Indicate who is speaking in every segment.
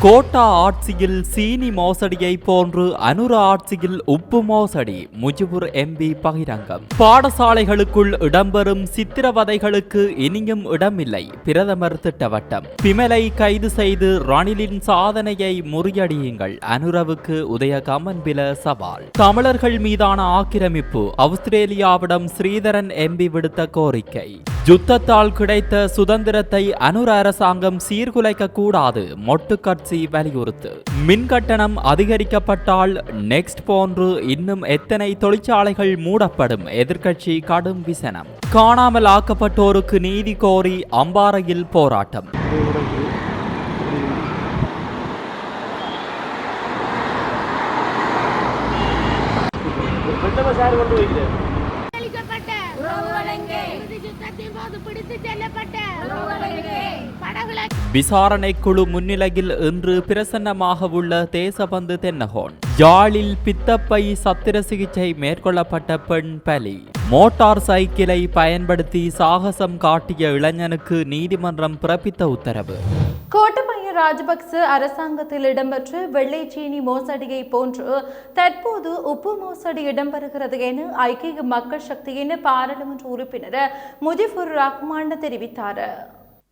Speaker 1: Quota ஆட்சியில் சீனி மோசடியை போன்று அனுர ஆட்சியில் உப்பு மோசடி முஜிபுர் எம்பி பகிரங்கம். பாடசாலைகளுக்குள் இடம்பெறும் சித்திரவதைகளுக்கு இனியும் இடமில்லை பிரதமர் திட்டவட்டம். பிமலை கைது செய்து ரணிலின் சாதனையை முறியடியுங்கள் அனுரவுக்கு உதய கமன்பில சவால். தமிழர்கள் மீதான ஆக்கிரமிப்பு ஆஸ்திரேலியாவிடம் ஸ்ரீதரன் எம்பி விடுத்த கோரிக்கை. யுத்தத்தால் கிடைத்த சுதந்திரத்தை அனுர அரசாங்கம் சீர்குலைக்க கூடாது மொட்டு கட்சி வலியுறுத்து. மின் கட்டணம் அதிகரிக்கப்பட்டால் நெக்ஸ்ட் போன்று இன்னும் எத்தனை தொழிற்சாலைகள் மூடப்படும்? எதிர்க்கட்சி கடும் விசனம். காணாமல் ஆக்கப்பட்டோருக்கு நீதி கோரி அம்பாறையில் போராட்டம்.
Speaker 2: அளிக்கப்பட்ட பிடித்து செல்லப்பட்ட. படகுல
Speaker 1: விசாரணைக்குழு முன்னிலையில் இன்று பிரசன்னமாக உள்ள தேசபந்து தென்னகோன். யாழில் பித்தப்பை சத்திர சிகிச்சை மேற்கொள்ளப்பட்ட பெண் பலி. மோட்டார் சைக்கிளை பயன்படுத்தி சாகசம் காட்டிய இளைஞனுக்கு நீதிமன்றம் பிறப்பித்த உத்தரவு.
Speaker 3: கோட்டபய ராஜபக்ச அரசாங்கத்தில் இடம்பெற்ற வெள்ளை சீனி மோசடியை போன்று தற்போது உப்பு மோசடி இடம்பெறுகிறது என ஐக்கிய மக்கள் சக்தியின் பாராளுமன்ற உறுப்பினர் முஜிபுர் ரஹ்மான் தெரிவித்தார்.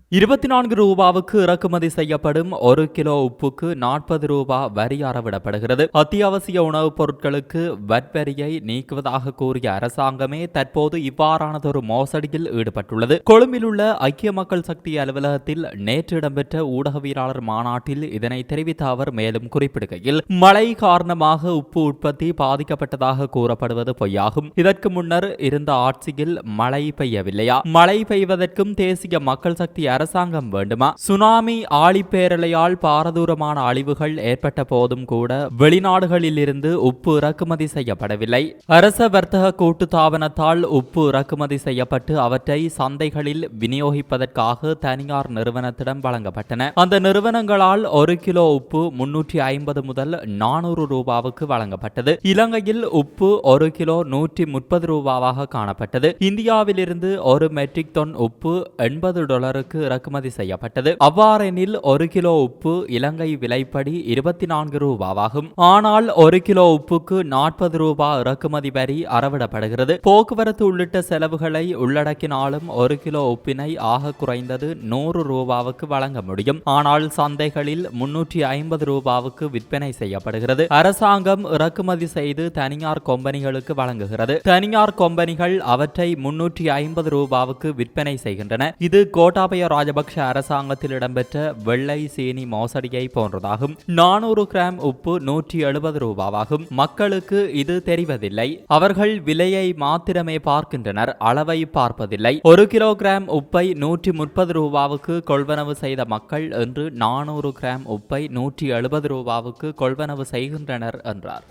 Speaker 1: இருபத்தி நான்கு ரூபாவுக்கு இறக்குமதி செய்யப்படும் ஒரு கிலோ உப்புக்கு நாற்பது ரூபா வரி அறவிடப்படுகிறது. அத்தியாவசிய உணவுப் பொருட்களுக்கு வட்வரியை நீக்குவதாக கூறிய அரசாங்கமே தற்போது இவ்வாறானதொரு மோசடியில் ஈடுபட்டுள்ளது. கொழும்பில் உள்ள ஐக்கிய மக்கள் சக்தி அலுவலகத்தில் நேற்று இடம்பெற்ற ஊடகவியலாளர் மாநாட்டில் இதனை தெரிவித்த அவர் மேலும் குறிப்பிடுகையில் மழை காரணமாக உப்பு உற்பத்தி பாதிக்கப்பட்டதாக கூறப்படுவது பொய்யாகும். இதற்கு முன்னர் இருந்த ஆட்சியில் மழை பெய்யவில்லையா? மழை பெய்வதற்கும் தேசிய மக்கள் சக்தி அரசாங்கம் வேண்டுமா? சுனாமி ஆழிப்பேரலையால் பாரதூரமான அழிவுகள் ஏற்பட்ட போதும் கூட வெளிநாடுகளில் இருந்து உப்பு இறக்குமதி செய்யப்படவில்லை. அரச வர்த்தக கூட்டுத்தாபனத்தால் உப்பு இறக்குமதி செய்யப்பட்டு அவற்றை சந்தைகளில் விநியோகிப்பதற்காக தனியார் நிறுவனத்திடம் வழங்கப்பட்டன. அந்த நிறுவனங்களால் ஒரு கிலோ உப்பு முன்னூற்றி ஐம்பது முதல் நானூறு ரூபாவுக்கு வழங்கப்பட்டது. இலங்கையில் உப்பு ஒரு கிலோ நூற்றி முப்பது ரூபாவாக காணப்பட்டது. இந்தியாவிலிருந்து ஒரு மெட்ரிக் டன் உப்பு எண்பது டாலருக்கு இறக்குமதி செய்யப்பட்டது. அவ்வாறெனில் ஒரு கிலோ உப்பு இலங்கை விலைப்படி இருபத்தி நான்கு ரூபாவாகும். ஆனால் ஒரு கிலோ உப்புக்கு நாற்பது ரூபாய் இறக்குமதி வரி அறவிடப்படுகிறது. போக்குவரத்து உள்ளிட்ட செலவுகளை உள்ளடக்கினாலும் ஒரு கிலோ உப்பினை ஆக குறைந்தது நூறு ரூபாவுக்கு வழங்க முடியும். ஆனால் சந்தைகளில் முன்னூற்றி ஐம்பது ரூபாவுக்கு விற்பனை செய்யப்படுகிறது. அரசாங்கம் இறக்குமதி செய்து தனியார் கொம்பனிகளுக்கு வழங்குகிறது. தனியார் கொம்பனிகள் அவற்றை முன்னூற்றி ஐம்பது ரூபாவுக்கு விற்பனை செய்கின்றன. இது கோட்டாபய ராஜபக்ஷ அரசாங்கத்தில் இடம்பெற்ற வெள்ளை சீனி மோசடியை போன்றதாகும். நானூறு கிராம் உப்பு நூற்றி எழுபது ரூபாவாகும். மக்களுக்கு இது தெரிவதில்லை. அவர்கள் விலையை மாத்திரமே பார்க்கின்றனர் அளவை பார்ப்பதில்லை. ஒரு கிலோகிராம் உப்பை நூற்றி முப்பது ரூபாவுக்கு கொள்வனவு செய்த மக்கள் இன்று நானூறு கிராம் உப்பை நூற்றி எழுபது ரூபாவுக்கு கொள்வனவு செய்கின்றனர் என்றார்.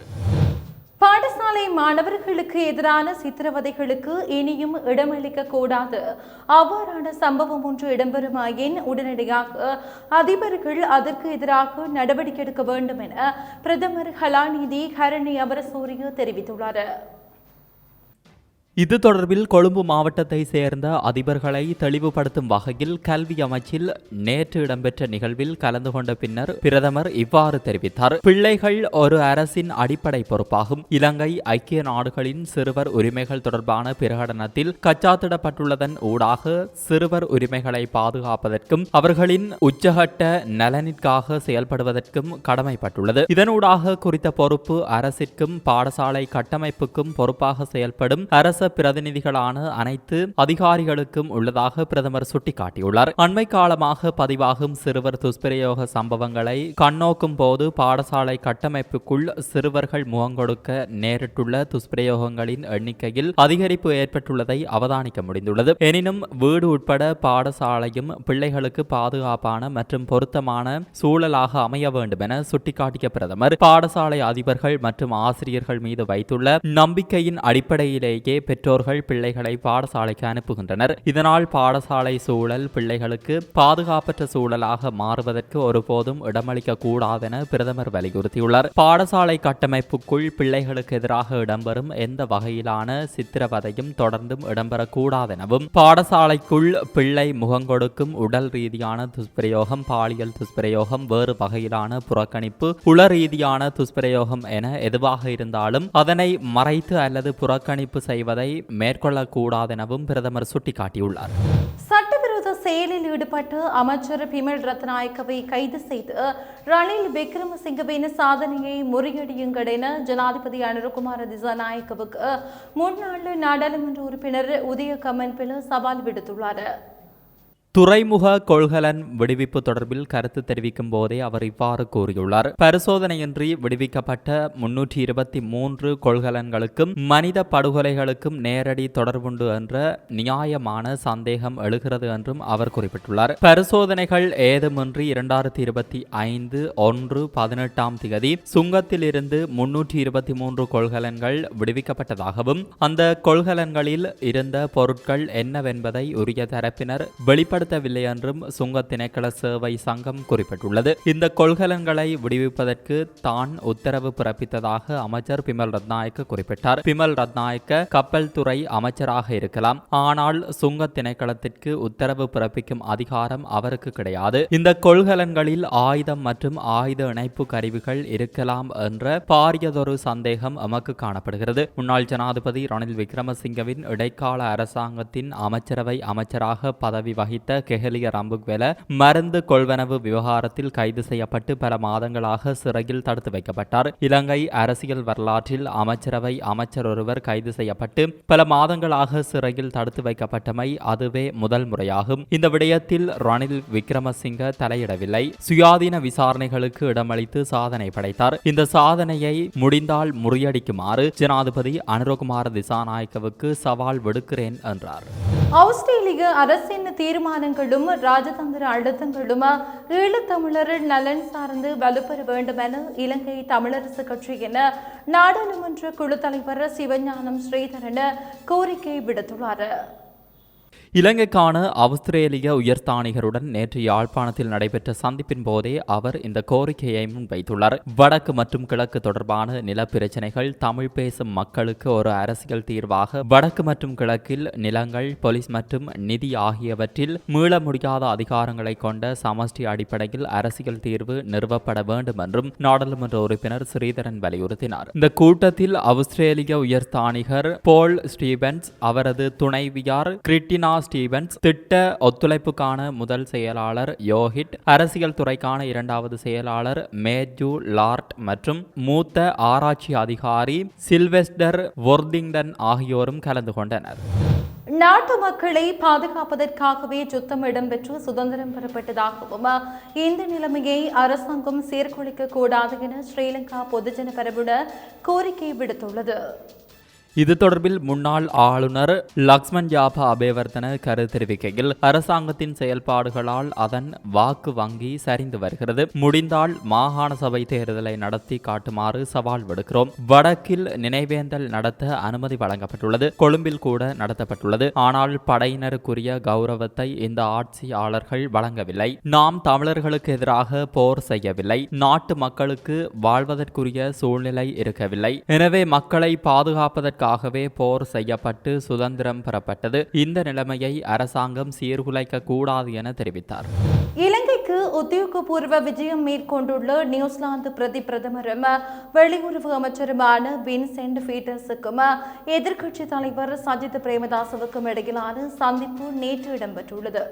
Speaker 3: பாடசாலை மாணவர்களுக்கு எதிரான சித்திரவதைகளுக்கு இனியும் இடமளிக்க கூடாது அவ்வாறான சம்பவம் ஒன்று இடம்பெறுமாயின் உடனடியாக அதிபர்கள் அதற்கு எதிராக நடவடிக்கை எடுக்க வேண்டும் என பிரதமர் கலாநிதி ஹரணி அமரசூரிய தெரிவித்துள்ளார்.
Speaker 1: இது தொடர்பில் கொழும்பு மாவட்டத்தை சேர்ந்த அதிபர்களை தெளிவுபடுத்தும் வகையில் கல்வி அமைச்சில் நேற்று இடம்பெற்ற நிகழ்வில் கலந்து கொண்ட பின்னர் பிரதமர் இவ்வாறு தெரிவித்தார். பிள்ளைகள் ஒரு அரசின் அடிப்படை பொறுப்பாகும். இலங்கை ஐக்கிய நாடுகளின் சிறுவர் உரிமைகள் தொடர்பான பிரகடனத்தில் கச்சாத்திடப்பட்டுள்ளதன் ஊடாக சிறுவர் உரிமைகளை பாதுகாப்பதற்கும் அவர்களின் உச்சகட்ட நலனிற்காக செயல்படுவதற்கும் கடமைப்பட்டுள்ளது. இதனூடாக குறித்த பொறுப்பு அரசிற்கும் பாடசாலை கட்டமைப்புக்கும் பொறுப்பாக செயல்படும் அரசு பிரதிநிதிகளான அனைத்து அதிகாரிகளுக்கும் உள்ளதாக பிரதமர் சுட்டிக்காட்டியுள்ளார். அண்மை காலமாக பதிவாகும் சிறுவர் துஷ்பிரயோக சம்பவங்களை கண்ணோக்கும் போது பாடசாலை கட்டமைப்புக்குள் சிறுவர்கள் முகங்கொடுக்க நேரிட்டுள்ள துஷ்பிரயோகங்களின் எண்ணிக்கையில் அதிகரிப்பு ஏற்பட்டுள்ளதை அவதானிக்க முடிந்துள்ளது. எனினும் வீடு உட்பட பாடசாலையும் பிள்ளைகளுக்கு பாதுகாப்பான மற்றும் பொருத்தமான சூழலாக அமைய வேண்டும் என சுட்டிக்காட்டிய பிரதமர் பாடசாலை அதிபர்கள் மற்றும் ஆசிரியர்கள் மீது வைத்துள்ள நம்பிக்கையின் அடிப்படையிலேயே பெற்றோர்கள் பிள்ளைகளை பாடசாலைக்கு அனுப்புகின்றனர். இதனால் பாடசாலை சூழல் பிள்ளைகளுக்கு பாதுகாப்பற்ற சூழலாக மாறுவதற்கு ஒருபோதும் இடமளிக்க கூடாதென பிரதமர் வலியுறுத்தியுள்ளார். பாடசாலை கட்டமைப்புக்குள் பிள்ளைகளுக்கு எதிராக இடம்பெறும் எந்த வகையிலான சித்திரவதையும் தொடர்ந்தும் இடம்பெறக்கூடாதெனவும் பாடசாலைக்குள் பிள்ளை முகங்கொடுக்கும் உடல் ரீதியான துஷ்பிரயோகம் பாலியல் துஷ்பிரயோகம் வேறு வகையிலான புறக்கணிப்பு உள ரீதியான துஷ்பிரயோகம் என எதுவாக இருந்தாலும் அதனை மறைத்து அல்லது புறக்கணிப்பு செய்வதை மேற்கொள்ளக்கூடாதெனவும் பிரதமர் சுட்டிக்காட்டியுள்ளார்.
Speaker 3: சட்டவிரோத செயலில் ஈடுபட்டு அமைச்சர் பிமல் ரத்நாயக்கவை கைது செய்து ரணில் விக்ரமசிங்கவின் சாதனையை முறியடியுங்கள் என ஜனாதிபதி அனுரகுமார திசாநாயக்கவுக்கு முன்னாள் நாடாளுமன்ற உறுப்பினர் உதய கமன் சவால் விடுத்துள்ளார்.
Speaker 1: துறைமுக கொள்கலன் விடுவிப்பு தொடர்பில் கருத்து தெரிவிக்கும் போதே அவர் இவ்வாறு கூறியுள்ளார். பரிசோதனையின்றி விடுவிக்கப்பட்ட முன்னூற்றி இருபத்தி மூன்று கொள்கலன்களுக்கும் மனித படுகொலைகளுக்கும் நேரடி தொடர்புண்டு என்ற நியாயமான சந்தேகம் எழுகிறது என்றும் அவர் குறிப்பிட்டுள்ளார். பரிசோதனைகள் ஏதுமின்றி இரண்டாயிரத்தி இருபத்தி ஐந்து ஒன்று பதினெட்டாம் திகதி சுங்கத்தில் இருந்து முன்னூற்றி இருபத்தி மூன்று கொள்கலன்கள் விடுவிக்கப்பட்டதாகவும் அந்த கொள்கலன்களில் இருந்த பொருட்கள் என்னவென்பதை உரிய தரப்பினர் வெளிப்பட வெளிப்படுத்தவில்லை என்றும் சுங்க திணைக்கள சேவை சங்கம் குறிப்பிட்டுள்ளது. இந்த கொள்கலன்களை விடுவிப்பதற்கு தான் உத்தரவு பிறப்பித்ததாக அமைச்சர் பிமல் ரத்நாயக்க குறிப்பிட்டார். பிமல் ரத்நாயக்க கப்பல் துறை அமைச்சராக இருக்கலாம். ஆனால் சுங்க திணைக்களத்திற்கு உத்தரவு பிறப்பிக்கும் அதிகாரம் அவருக்கு கிடையாது. இந்த கொள்கலன்களில் ஆயுதம் மற்றும் ஆயுத இணைப்பு கருவிகள் இருக்கலாம் என்ற பாரியதொரு சந்தேகம் எமக்கு காணப்படுகிறது. முன்னாள் ஜனாதிபதி ரணில் விக்ரமசிங்கவின் இடைக்கால அரசாங்கத்தின் அமைச்சரவை அமைச்சராக பதவி வகித்த செய்யப்பட்ட கெஹலிய ரம்புக்வெல மருந்து கொள்வனவு விவகாரத்தில் கைது செய்யப்பட்டு பல மாதங்களாக சிறையில் தடுத்து வைக்கப்பட்டார். இலங்கை அரசியல் வரலாற்றில் அமைச்சரவை அமைச்சர் ஒருவர் கைது செய்யப்பட்டு பல மாதங்களாக சிறையில் தடுத்து வைக்கப்பட்டமை அதுவே முதல் முறையாகும். இந்த விடயத்தில் ரணில் விக்ரமசிங்க தலையிடவில்லை. சுயாதீன விசாரணைகளுக்கு இடமளித்து சாதனை படைத்தார். இந்த சாதனையை முடிந்தால் முறியடிக்குமாறு ஜனாதிபதி அனுரகுமார் திசாநாயக்கவுக்கு சவால் விடுக்கிறேன் என்றார்.
Speaker 3: ஆஸ்திரேலிய அரசின் தீர்மானங்களும் ராஜதந்திர அழுத்தங்களும் ஈழத்தமிழர் நலன் சார்ந்து வலுப்பெற வேண்டும் என இலங்கை தமிழரசு கட்சியின் நாடாளுமன்ற குழு தலைவர் சிவஞானம் ஸ்ரீதரன் கோரிக்கை விடுத்துள்ளார்.
Speaker 1: இலங்கைக்கான அவுஸ்திரேலிய உயர்ஸ்தானிகருடன் நேற்று யாழ்ப்பாணத்தில் நடைபெற்ற சந்திப்பின் போதே அவர் இந்த கோரிக்கையை முன்வைத்துள்ளார். வடக்கு மற்றும் கிழக்கு தொடர்பான நிலப்பிரச்சினைகள் தமிழ் பேசும் மக்களுக்கு ஒரு அரசியல் தீர்வாக வடக்கு மற்றும் கிழக்கில் நிலங்கள் போலீஸ் மற்றும் நிதி ஆகியவற்றில் மீள முடியாத அதிகாரங்களை கொண்ட சமஷ்டி அடிப்படையில் அரசியல் தீர்வு நிறுவப்பட வேண்டும் என்றும் நாடாளுமன்ற உறுப்பினர் ஸ்ரீதரன் வலியுறுத்தினார். இந்த கூட்டத்தில் அவுஸ்திரேலிய உயர்ஸ்தானிகர் போல் ஸ்டீவன்ஸ் அவரது துணைவியார் கிரிட்டினா ஸ்டீவன்ஸ் திட்ட ஒத்துழைப்புக்கான முதல் செயலாளர் யோஹிட் அரசியல் துறைக்கான இரண்டாவது செயலாளர் மேத்யூ லார்ட் மற்றும் மூத்த ஆராய்ச்சி அதிகாரி சில்வெஸ்டர் வொர்திங்டன் ஆகியோரும் கலந்து கொண்டனர்.
Speaker 3: நாட்டு மக்களை பாதுகாப்பதற்காகவே யுத்தம் இடம்பெற்று சுதந்திரம் பெறப்பட்டதாகவும் இந்த நிலைமையை அரசாங்கம் சீர்குலைக்க கூடாது என ஸ்ரீலங்கா பொதுஜன பெரமுன கோரிக்கை விடுத்துள்ளது.
Speaker 1: இது தொடர்பில் முன்னாள் ஆளுநர் லக்ஷ்மண் யாபா அபேவர்தன கரு தெரிவிக்கையில் அரசாங்கத்தின் செயல்பாடுகளால் அதன் வாக்கு வங்கி சரிந்து வருகிறது. முடிந்தால் மாகாண சபை தேர்தலை நடத்தி காட்டுமாறு சவால் விடுக்கிறோம். வடக்கில் நினைவேந்தல் நடத்த அனுமதி வழங்கப்பட்டுள்ளது. கொழும்பில் கூட நடத்தப்பட்டுள்ளது. ஆனால் படையினருக்குரிய கௌரவத்தை இந்த ஆட்சியாளர்கள் வழங்கவில்லை. நாம் தமிழர்களுக்கு எதிராக போர் செய்யவில்லை. நாட்டு மக்களுக்கு வாழ்வதற்குரிய சூழ்நிலை இருக்கவில்லை. எனவே மக்களை பாதுகாப்பதற்கு அதற்காகவே போர் செய்யப்பட்டு சுதந்திரம் பெறப்பட்டது. இந்த நிலைமையை அரசாங்கம் சீர்குலைக்க கூடாது என தெரிவித்தார்.
Speaker 3: இலங்கைக்கு உத்தியோகபூர்வ விஜயம் மேற்கொண்டுள்ள நியூசிலாந்து பிரதி பிரதமரும் வெளியுறவு அமைச்சருமான வின்சென்ட் பீட்டர்ஸுக்கும் எதிர்க்கட்சி தலைவர் சஜித் பிரேமதாசவுக்கும் இடையிலான சந்திப்பு நேற்று இடம்பெற்றுள்ளது.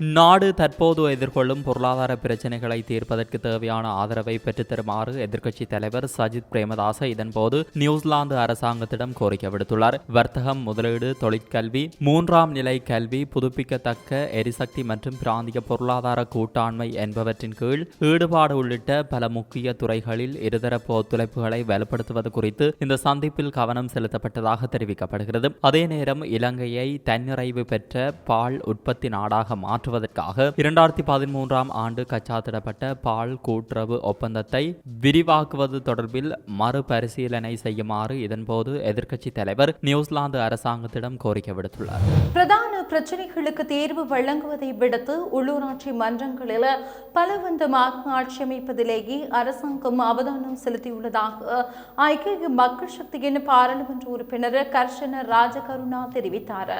Speaker 1: நாடு தற்போது எதிர்கொள்ளும் பொருளாதார பிரச்சினைகளை தீர்ப்பதற்கு தேவையான ஆதரவை பெற்றுத்தருமாறு எதிர்க்கட்சி தலைவர் சஜித் பிரேமதாச இதன்போது நியூசிலாந்து அரசாங்கத்திடம் கோரிக்கை விடுத்துள்ளார். வர்த்தகம் முதலீடு தொழிற்கல்வி மூன்றாம் நிலை கல்வி புதுப்பிக்கத்தக்க எரிசக்தி மற்றும் பிராந்திய பொருளாதார கூட்டாண்மை என்பவற்றின் கீழ் ஈடுபாடு உள்ளிட்ட பல முக்கிய துறைகளில் இருதரப்பு ஒத்துழைப்புகளை வலுப்படுத்துவது குறித்து இந்த சந்திப்பில் கவனம் செலுத்தப்பட்டதாக தெரிவிக்கப்படுகிறது. அதே நேரம் இலங்கையை தன்னிறைவு பெற்ற பால் உற்பத்தி நாடாக மாற்ற மாற்றுவதற்காக இரண்டாயிரத்தி பதிமூன்றாம் ஆண்டு கச்சாத்திடப்பட்ட பால் கூட்டுறவு ஒப்பந்தத்தை விரிவாக்குவது தொடர்பில் மறுபரிசீலனை செய்யுமாறு இதன்போது எதிர்க்கட்சி தலைவர் நியூசிலாந்து அரசாங்கத்திடம் கோரிக்கை விடுத்துள்ளார்.
Speaker 3: பிரதான பிரச்சனைகளுக்கு தீர்வு வழங்குவதை விடுத்து உள்ளூராட்சி மன்றங்களில் பலவந்தமாக ஆட்சி அமைப்பதிலேயே அரசாங்கம் அவதானம் செலுத்தியுள்ளதாக ஐக்கிய மக்கள் சக்தியின் பாராளுமன்ற உறுப்பினர் கர்ஷன ராஜகருணா தெரிவித்தார்.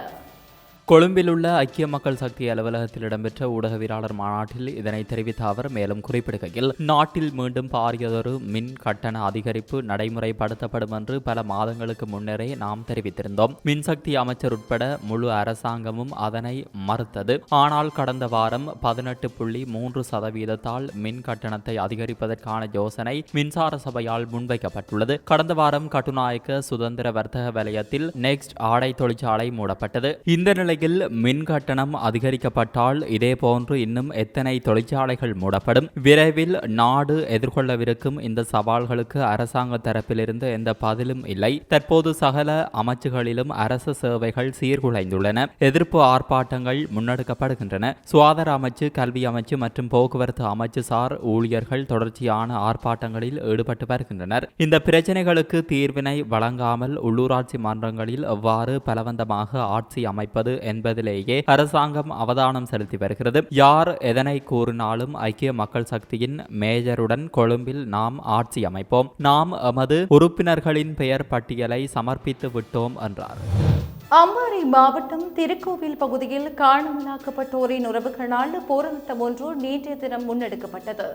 Speaker 1: கொழும்பில் உள்ள ஐக்கிய மக்கள் சக்தி அலுவலகத்தில் இடம்பெற்ற ஊடகவியலாளர் மாநாட்டில் இதனை தெரிவித்த அவர் மேலும் குறிப்பிடுகையில் நாட்டில் மீண்டும் பாரியதொரு மின் கட்டண அதிகரிப்பு நடைமுறைப்படுத்தப்படும் என்று பல மாதங்களுக்கு முன்னரே நாம் தெரிவித்திருந்தோம். மின்சக்தி அமைச்சர் உட்பட முழு அரசாங்கமும் அதனை மறுத்தது. ஆனால் கடந்த வாரம் பதினெட்டு புள்ளி மூன்று சதவீதத்தால் மின் கட்டணத்தை அதிகரிப்பதற்கான யோசனை மின்சார சபையால் முன்வைக்கப்பட்டுள்ளது. கடந்த வாரம் கட்டுநாயக்க சுதந்திர வர்த்தக வலயத்தில் நெக்ஸ்ட் ஆடை தொழிற்சாலை மூடப்பட்டது. இந்த நிலை நிலையில் மின் கட்டணம் அதிகரிக்கப்பட்டால் இதேபோன்று இன்னும் எத்தனை தொழிற்சாலைகள் மூடப்படும்? விரைவில் நாடு எதிர்கொள்ளவிருக்கும் இந்த சவால்களுக்கு அரசாங்க தரப்பிலிருந்து எந்த பதிலும் இல்லை. தற்போது சகல அமைச்சுகளிலும் அரசு சேவைகள் சீர்குலைந்துள்ளன. எதிர்ப்பு ஆர்ப்பாட்டங்கள் முன்னெடுக்கப்படுகின்றன. சுகாதார அமைச்சு கல்வி அமைச்சு மற்றும் போக்குவரத்து அமைச்சு சார் ஊழியர்கள் தொடர்ச்சியான ஆர்ப்பாட்டங்களில் ஈடுபட்டு வருகின்றனர். இந்த பிரச்சனைகளுக்கு தீர்வினை வழங்காமல் உள்ளூராட்சி மன்றங்களில் எவ்வாறு பலவந்தமாக ஆட்சி அமைப்பது என்பதிலேயே அரசாங்கம் அவதானம் செலுத்தி வருகிறது. யார் எதனை கூறினாலும் ஐக்கிய மக்கள் சக்தியின் மேஜருடன் கொழும்பில் நாம் ஆட்சி அமைப்போம். நாம் எமது உறுப்பினர்களின் பெயர் பட்டியலை சமர்ப்பித்து விட்டோம் என்றார்.
Speaker 3: அம்பாறை மாவட்டம் திருக்கோவில் பகுதியில் காணாமலாக்கப்பட்டோரின் உறவுகளால் போராட்டம் ஒன்று நேற்றைய தினம் முன்னெடுக்கப்பட்டது.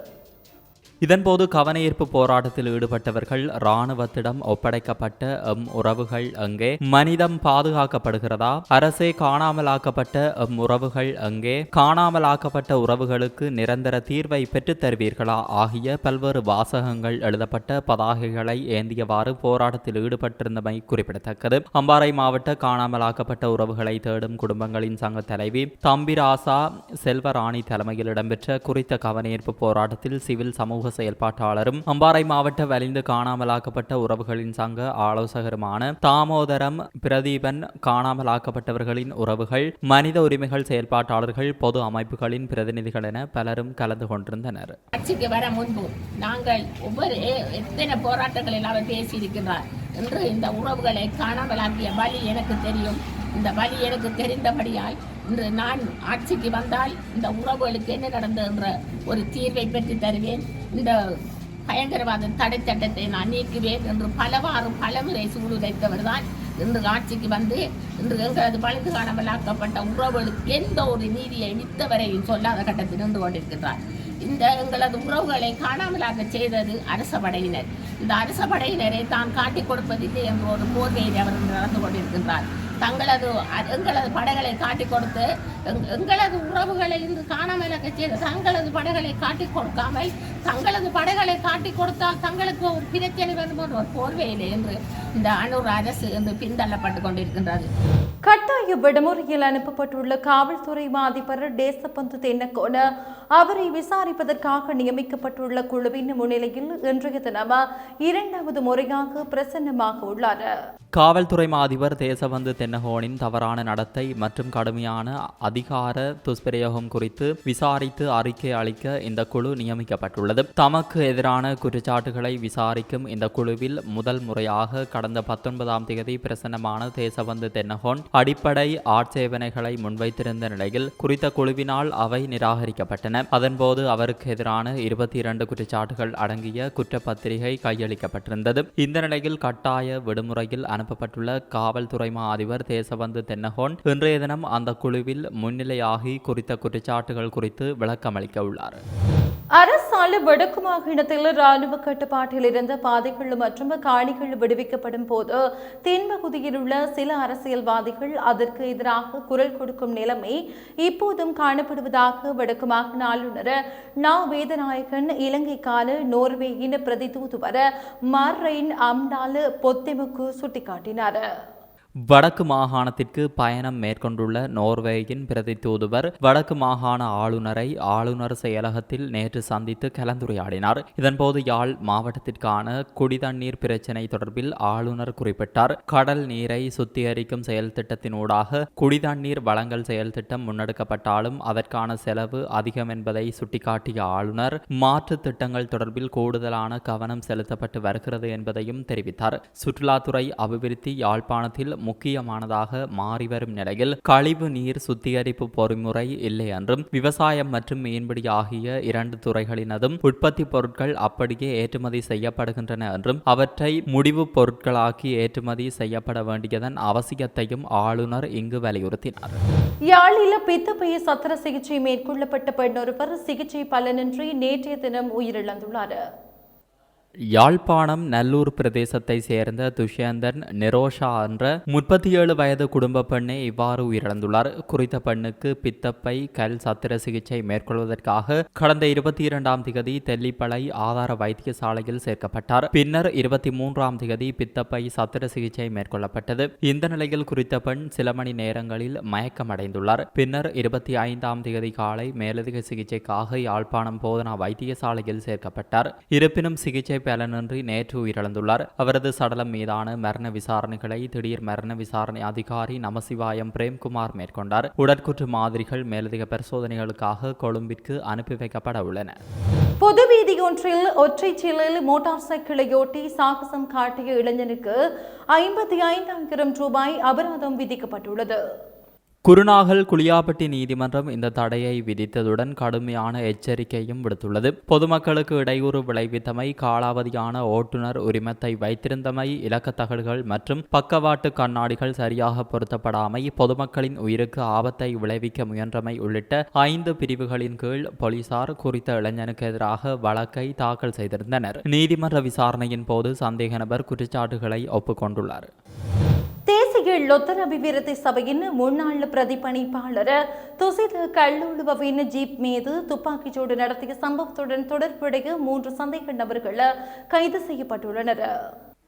Speaker 1: இதன்போது கவனஈர்ப்பு போராட்டத்தில் ஈடுபட்டவர்கள் இராணுவத்திடம் ஒப்படைக்கப்பட்ட எம் உறவுகள் எங்கே மனிதம் பாதுகாக்கப்படுகிறதா? அரசே காணாமலாக்கப்பட்ட எம் உறவுகள் எங்கே காணாமலாக்கப்பட்ட உறவுகளுக்கு நிரந்தர தீர்வை பெற்றுத் தருவீர்களா? ஆகிய பல்வேறு வாசகங்கள் எழுதப்பட்ட பதாகைகளை ஏந்தியவாறு போராட்டத்தில் ஈடுபட்டிருந்தமை குறிப்பிடத்தக்கது. அம்பாறை மாவட்ட காணாமலாக்கப்பட்ட உறவுகளை தேடும் குடும்பங்களின் சங்க தலைவி தம்பிராசா செல்வராணி தலைமையில் இடம்பெற்ற குறித்த கவனஈர்ப்பு போராட்டத்தில் சிவில் சமூக செயல்பாட்டாளரும் அம்பாறை மாவட்ட வலிந்து காணாமலாக்கப்பட்ட உறவுகளின் சங்க ஆலோசகருமான தாமோதரம் பிரதீபன் காணாமலாக்கப்பட்டவர்களின் உறவுகள் மனித உரிமைகள் செயல்பாட்டாளர்கள் பொது அமைப்புகளின் பிரதிநிதிகள் என பலரும் கலந்து கொண்டிருந்தனர்.
Speaker 2: ஆட்சிக்கு வர முன்பு நாங்கள் ஒவ்வொரு எத்தனை போராட்டங்களில் அவர் பேசியிருக்கிறார் என்று இந்த உறவுகளை காணாமலாக்கிய வழி எனக்கு தெரியும். இந்த வழி எனக்கு தெரிந்தபடியால் இன்று நான் ஆட்சிக்கு வந்தால் இந்த உறவுகளுக்கு என்ன நடந்தது என்ற ஒரு தீர்வை பெற்று தருவேன். இந்த பயங்கரவாத தடை சட்டத்தை நான் நீக்குவேன் என்று பலவாறு பலமுறை சூடுரைத்தவர் தான் இன்று ஆட்சிக்கு வந்து இன்று எங்களது பழுது காணாமலாக்கப்பட்ட உறவுகளுக்கு எந்த ஒரு நீதியை வித்தவரையும் சொல்லாத கட்டத்தில் நின்று கொண்டிருக்கின்றார். இந்த எங்களது உறவுகளை காணாமலாக செய்தது அரச படையினர் இந்த அரச படையினரை தான் காட்டிக் கொடுப்பதில்லை என்ற ஒரு போர்வையில் அவர் நடந்து கொண்டிருக்கின்றார். தங்களது அ- எங்களது படைகளை காட்டிக் கொடுத்து எங்- எங்களது உறவுகளை இன்று காணாமல் செய்து தங்களது படைகளை காட்டிக் கொடுக்காமல் தங்களது படைகளை காட்டிக் கொடுத்தால் தங்களுக்கு ஒரு பிரச்சனை வரும் ஒரு போர்வையிலே என்று இந்த அனூர் அரசு என்று பின்தள்ளப்பட்டு கொண்டிருக்கின்றது.
Speaker 3: கட்டாய விடுமுறையில் அனுப்பப்பட்டுள்ள காவல்துறை மாதிபர் தேசபந்து தென்னக்கோன அவரை விசாரிப்பதற்காக நியமிக்கப்பட்டுள்ள குழுவின் முன்னிலையில் இன்றைய தினம் இரண்டாவது முறையாக பிரசன்னமாக உள்ளார்.
Speaker 1: காவல்துறை மாதிபர் தேசபந்து தென்னகோனின் தவறான நடத்தை மற்றும் கடுமையான அதிகார துஷ்பிரயோகம் குறித்து விசாரித்து அறிக்கை அளிக்க இந்த குழு நியமிக்கப்பட்டுள்ளது. தமக்கு எதிரான குற்றச்சாட்டுகளை விசாரிக்கும் இந்த குழுவில் முதல் முறையாக கடந்த பத்தொன்பதாம் தேதி பிரசன்னமான தேசபந்து தென்னகோன் அடிப்படை ஆட்சேபனைகளை முன்வைத்திருந்த நிலையில் குறித்த குழுவினால் அவை நிராகரிக்கப்பட்டன. அதன்போது அவருக்கு எதிரான இருபத்தி இரண்டு குற்றச்சாட்டுகள் அடங்கிய குற்றப்பத்திரிகை கையளிக்கப்பட்டிருந்தது. இந்த நிலையில் கட்டாய விடுமுறையில் அனுப்பப்பட்டுள்ள காவல்துறை மா அதிபர் தேசபந்து தென்னகோன் இன்றைய தினம் அந்த குழுவில் முன்னிலையாகி குறித்த குற்றச்சாட்டுகள் குறித்து விளக்கமளிக்க உள்ளார்.
Speaker 3: அரசால் வடக்கு மாகாணத்தில் ராணுவ கட்டுப்பாட்டில் இருந்த பாதைகள் மற்றும் காணிகள் விடுவிக்கப்படும் போது தென்பகுதியில் உள்ள சில அரசியல்வாதிகள் அதற்கு எதிராக குரல் கொடுக்கும் நிலைமை இப்போதும் காணப்படுவதாக வடக்கு மாகாண ஆளுநர் நா வேதநாயகன் இலங்கைக்கான நோர்வேயின் பிரதி தூதுவர் மார்ரைன் அம்டாலு பொத்தெமுக்கு சுட்டிக்காட்டினார்.
Speaker 1: வடக்கு மாகாணத்திற்கு பயணம் மேற்கொண்டுள்ள நோர்வேயின் பிரதி தூதுவர் வடக்கு மாகாண ஆளுநரை ஆளுநர் செயலகத்தில் நேற்று சந்தித்து கலந்துரையாடினார். இதன்போது யாழ் மாவட்டத்திற்கான குடிதண்ணீர் பிரச்சினை தொடர்பில் ஆளுநர் குறிப்பிட்டார். கடல் நீரை சுத்திகரிக்கும் செயல் திட்டத்தினூடாக குடிதண்ணீர் வழங்கல் செயல் திட்டம் முன்னெடுக்கப்பட்டாலும் அதற்கான செலவு அதிகம் என்பதை சுட்டிக்காட்டிய ஆளுநர் மாற்று திட்டங்கள் தொடர்பில் கூடுதலான கவனம் செலுத்தப்பட்டு வருகிறது என்பதையும் தெரிவித்தார். சுற்றுலாத்துறை அபிவிருத்தி யாழ்ப்பாணத்தில் முக்கியமானதாக மாறி வரும் நிலையில் கழிவு நீர் சுத்திகரிப்பு பொறிமுறை இல்லை என்றும் விவசாயம் மற்றும் மீன்பிடி ஆகிய இரண்டு துறைகளினதும் உற்பத்தி பொருட்கள் அப்படியே ஏற்றுமதி செய்யப்படுகின்றன என்றும் அவற்றை முடிவு பொருட்களாக்கி ஏற்றுமதி செய்யப்பட வேண்டியதன் அவசியத்தையும் ஆளுநர் இங்கு வலியுறுத்தினார்.
Speaker 3: யாழில பித்தப்பைய சத்திர சிகிச்சை மேற்கொள்ளப்பட்ட பெண்ணொருவர் சிகிச்சை பலனின்றி நேற்றைய தினம் உயிரிழந்துள்ளார்.
Speaker 1: யாழ்ப்பாணம் நல்லூர் பிரதேசத்தை சேர்ந்த துஷ்யந்தன் நிரோஷா என்ற முப்பத்தி ஏழு வயது குடும்ப பெண்ணே இவ்வாறு உயிரிழந்துள்ளார். குறித்த பெண்ணுக்கு பித்தப்பை கல் சத்திர சிகிச்சை மேற்கொள்வதற்காக கடந்த இருபத்தி இரண்டாம் திகதி தெல்லிப்பளை ஆதார வைத்தியசாலையில் சேர்க்கப்பட்டார். பின்னர் இருபத்தி மூன்றாம் திகதி பித்தப்பை சத்திர சிகிச்சை மேற்கொள்ளப்பட்டது. இந்த நிலையில் குறித்த பெண் சில மணி நேரங்களில் மயக்கமடைந்துள்ளார். பின்னர் இருபத்தி ஐந்தாம் திகதி காலை மேலதிக சிகிச்சைக்காக யாழ்ப்பாணம் போதனா வைத்தியசாலையில் சேர்க்கப்பட்டார். இருப்பினும் சிகிச்சை பலனின்றி நேற்று உயிரிழந்துள்ளார். அவரது சடலம் மீதான மரண விசாரணைகளை திடீர் மரண விசாரணை அதிகாரி நமசிவாயம் பிரேம்குமார் மேற்கொண்டார். உடற்குற்று மாதிரிகள் மேலதிக பரிசோதனைகளுக்காக கொழும்பிற்கு அனுப்பி வைக்கப்பட உள்ளன.
Speaker 3: பொது வீதியொன்றில் ஒற்றைச் சிலையில் மோட்டார் சைக்கிளையொட்டி சாகசம் காட்டிய இளைஞனுக்கு ஐம்பத்தி ஐந்தாயிரம் ரூபாய் அபராதம் விதிக்கப்பட்டுள்ளது.
Speaker 1: குருநாகல் குளியாப்பட்டி நீதிமன்றம் இந்த தடையை விதித்ததுடன் கடுமையான எச்சரிக்கையும் விடுத்துள்ளது. பொதுமக்களுக்கு இடையூறு விளைவித்தமை காலாவதியான ஓட்டுநர் உரிமத்தை வைத்திருந்தமை இலக்கத்தகடுகள் மற்றும் பக்கவாட்டு கண்ணாடிகள் சரியாக பொருத்தப்படாமை பொதுமக்களின் உயிருக்கு ஆபத்தை விளைவிக்க முயன்றமை உள்ளிட்ட ஐந்து பிரிவுகளின் கீழ் போலீசார் குறித்த இளைஞனுக்கு எதிராக வழக்கை தாக்கல் செய்திருந்தனர். நீதிமன்ற விசாரணையின் போது சந்தேக நபர் குற்றச்சாட்டுகளை ஒப்புக்கொண்டுள்ளார்.
Speaker 3: தேசிய லொத்தர் அபிவிருத்தி சபையின் முன்னாள் பிரதிபணிப்பாளர் துசித கல்லூழுவின் ஜீப் மீது துப்பாக்கிச்சூடு நடத்திய சம்பவத்துடன் தொடர்புடைய மூன்று சந்தேக நபர்கள் கைது செய்யப்பட்டுள்ளனர்.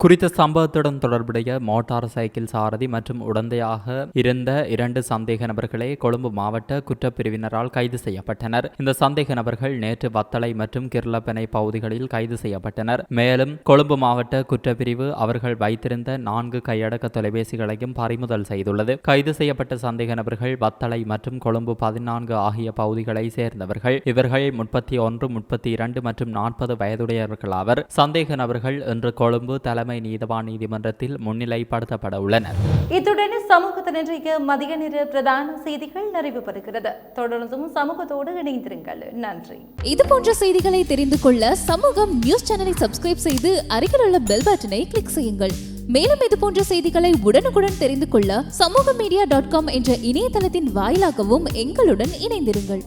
Speaker 1: குறித்த சம்பவத்துடன் தொடர்புடைய மோட்டார் சைக்கிள் சாரதி மற்றும் உடந்தையாக இருந்த இரண்டு சந்தேக நபர்களே கொழும்பு மாவட்ட குற்றப்பிரிவினரால் கைது செய்யப்பட்டனர். இந்த சந்தேக நபர்கள் நேற்று வத்தளை மற்றும் கிர்லப்பனை பகுதிகளில் கைது செய்யப்பட்டனர். மேலும் கொழும்பு மாவட்ட குற்றப்பிரிவு அவர்கள் வைத்திருந்த நான்கு கையடக்க தொலைபேசிகளையும் பறிமுதல் செய்துள்ளது. கைது செய்யப்பட்ட சந்தேக நபர்கள் வத்தளை மற்றும் கொழும்பு பதினான்கு ஆகிய பகுதிகளை சேர்ந்தவர்கள். இவர்கள் முப்பத்தி ஒன்று முப்பத்தி இரண்டு மற்றும் நாற்பது வயதுடையவர்களாவர் சந்தேக நபர்கள் இன்று கொழும்பு தலை தலைமை நீதவான் நீதிமன்றத்தில் முன்னிலைப்படுத்தப்பட உள்ளனர்
Speaker 3: இத்துடன் சமூகத்தின் இன்றைய மதிய நேர பிரதான செய்திகள் நிறைவு பெறுகிறது தொடர்ந்தும் சமூகத்தோடு இணைந்திருங்கள். நன்றி.
Speaker 4: இது போன்ற செய்திகளை தெரிந்து கொள்ள சமூகம் நியூஸ் சேனலை சப்ஸ்கிரைப் செய்து அருகில் உள்ள பெல் பட்டனை கிளிக் செய்யுங்கள். மேலும் இது போன்ற செய்திகளை உடனுக்குடன் தெரிந்து கொள்ள சமூக மீடியா டாட் காம் என்ற இணையதளத்தின் வாயிலாகவும் எங்களுடன் இணைந்திருங்கள்.